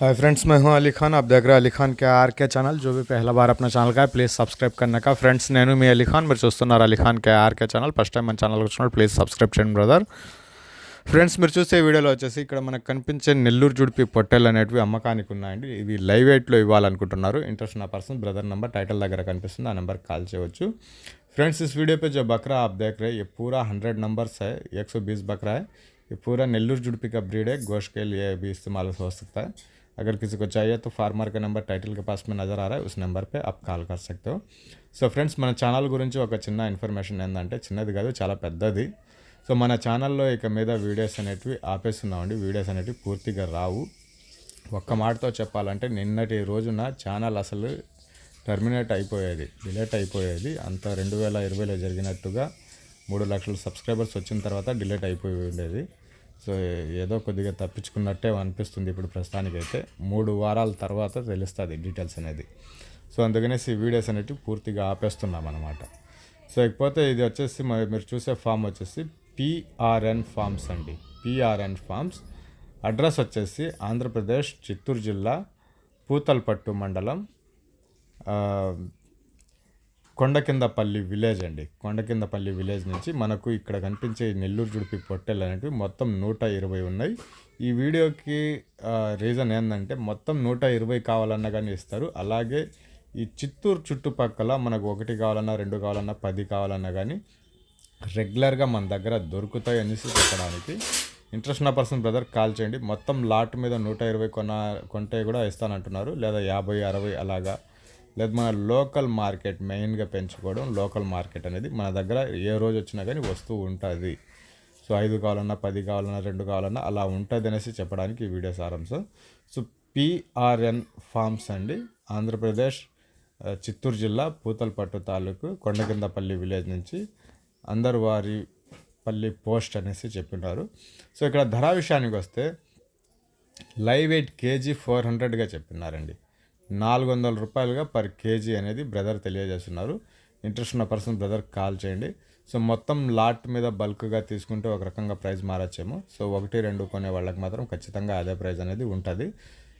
Hi friends मैं हूं अली खान आप देख रहे हैं अली खान के आर के ఛానల్ जो भी पहला बार अपना ఛానల్ का है ప్లీజ్ సబ్స్క్రైబ్ करने का ఫ్రెండ్స్ నేను మీ అలీ ఖాన్ మీరు చూస్తున్నారు Ali Khan K R K channel first time మన ఛానల్ వచ్చినప్పుడు ప్లీజ్ సబ్స్క్రైబ్ చేయండి బ్రదర్ ఫ్రెండ్స్ మీరు చూసే వీడియోలో వచ్చేసి ఇక్కడ మనకు కనిపించే నెల్లూరు జుడిపి పొట్టెలు అనేటివి అమ్మకానికి ఉన్నాయండి ఇవి లైవ్ వెయిట్లో ఇవ్వాలనుకుంటున్నారు ఇంట్రెస్ట్ ఉన్న పర్సన్ బ్రదర్ నెంబర్ టైటిల్ దగ్గర కనిపిస్తుంది ఆ నెంబర్ కాల్ చేయవచ్చు फ्रेंड्स इस वीडियो पे जो बकरा आप देख रहे हैं ये पूरा हंड्रेड नंबर्स है एक सौ बीस बकरा है ये पूरा नेल्लूर जुड़पी का ब्रीड है गोश्त के लिए भी इस्तेमाल हो सकता है अगर किसी को चाहिए तो फार्मर का नंबर टाइटल के पास में नज़र आ रहा है उस నెంబర్ పే आप కాల్ कर सकते हो సో ఫ్రెండ్స్ మన ఛానల్ గురించి ఒక చిన్న ఇన్ఫర్మేషన్ ఏంటంటే చిన్నది కాదు చాలా పెద్దది సో మన ఛానల్లో ఇక మీద వీడియోస్ అనేటివి ఆపేస్తున్నామండి వీడియోస్ అనేటివి పూర్తిగా రావు ఒక్క మాటతో చెప్పాలంటే నిన్నటి రోజున ఛానల్ అసలు టర్మినేట్ అయిపోయేది డిలేట్ అయిపోయేది అంత రెండు వేల ఇరవైలో జరిగినట్టుగా మూడు లక్షల సబ్స్క్రైబర్స్ వచ్చిన తర్వాత డిలేట్ అయిపోయి ఉండేది సో ఏదో కొద్దిగా తప్పించుకున్నట్టే అనిపిస్తుంది ఇప్పుడు ప్రస్తుతానికైతే. మూడు వారాల తర్వాత తెలుస్తుంది డీటెయిల్స్ అనేది. సో అందుకనేసి వీడియోస్ అనేటివి పూర్తిగా ఆపేస్తున్నాం అనమాట సో ఇకపోతే ఇది వచ్చేసి మీరు చూసే ఫామ్ వచ్చేసి పిఆర్ఎన్ ఫార్మ్స్ అండి. పిఆర్ఎన్ ఫార్మ్స్ అడ్రస్ వచ్చేసి ఆంధ్రప్రదేశ్ చిత్తూరు జిల్లా పూతల్పట్టు మండలం కొండకిందపల్లి విలేజ్ అండి. కొండకిందపల్లి విలేజ్ నుంచి మనకు ఇక్కడ కనిపించే నెల్లూరు జుడిపి పొట్టెలు అనేవి మొత్తం నూట ఇరవై ఉన్నాయి. ఈ వీడియోకి రీజన్ ఏంటంటే మొత్తం నూట ఇరవై కావాలన్నా కానీ ఇస్తారు. అలాగే ఈ చిత్తూరు చుట్టుపక్కల మనకు ఒకటి కావాలన్నా రెండు కావాలన్నా పది కావాలన్నా కానీ రెగ్యులర్గా మన దగ్గర దొరుకుతాయి అనేసి చెప్పడానికి. ఇంట్రెస్ట్ ఉన్న పర్సన్ బ్రదర్ కాల్ చేయండి. మొత్తం లాట్ మీద నూట ఇరవై కొన కొంటే కూడా ఇస్తానంటున్నారు. లేదా యాభై అరవై అలాగా లేదా మన లోకల్ మార్కెట్ మెయిన్గా పెంచుకోవడం లోకల్ మార్కెట్ అనేది. మన దగ్గర ఏ రోజు వచ్చినా కానీ వస్తూ ఉంటుంది. సో ఐదు కావాలన్నా పది కావాలన్నా రెండు కావాలన్నా అలా ఉంటుంది అనేసి చెప్పడానికి ఈ వీడియో సారాంశం. సో పిఆర్ఎన్ ఫార్మ్స్ అండి. ఆంధ్రప్రదేశ్ చిత్తూరు జిల్లా పూతలపట్టు తాలూకు కొండకిందపల్లి విలేజ్ నుంచి అందరు వారి పల్లి పోస్ట్ అనేసి చెప్పినారు. సో ఇక్కడ ధర విషయానికి వస్తే లైవ్ ఎయిట్ కేజీ ఫోర్ హండ్రెడ్గా చెప్పినారండి. నాలుగు వందల రూపాయలుగా పర్ కేజీ అనేది బ్రదర్ తెలియజేస్తున్నారు ఇంట్రెస్ట్ ఉన్న పర్సన్ బ్రదర్ కాల్ చేయండి సో మొత్తం లాట్ మీద బల్క్గా తీసుకుంటే ఒక రకంగా ప్రైస్ మారచ్చేమో సో ఒకటి రెండు కొనే వాళ్ళకి మాత్రం ఖచ్చితంగా అదే ప్రైస్ అనేది ఉంటుంది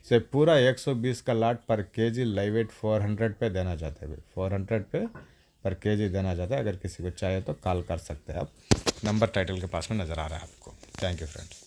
సో ये पूरा 120 का लाट पर केजी लाइव वेट 400 पे देना चाहते हैं 400 पे पर केजी देना चाहते हैं अगर किसी को चाहिए तो कॉल कर सकते हैं आप नंबर टाइटल के पास में नज़र आ रहा है आपको थैंक यू फ्रेंड्स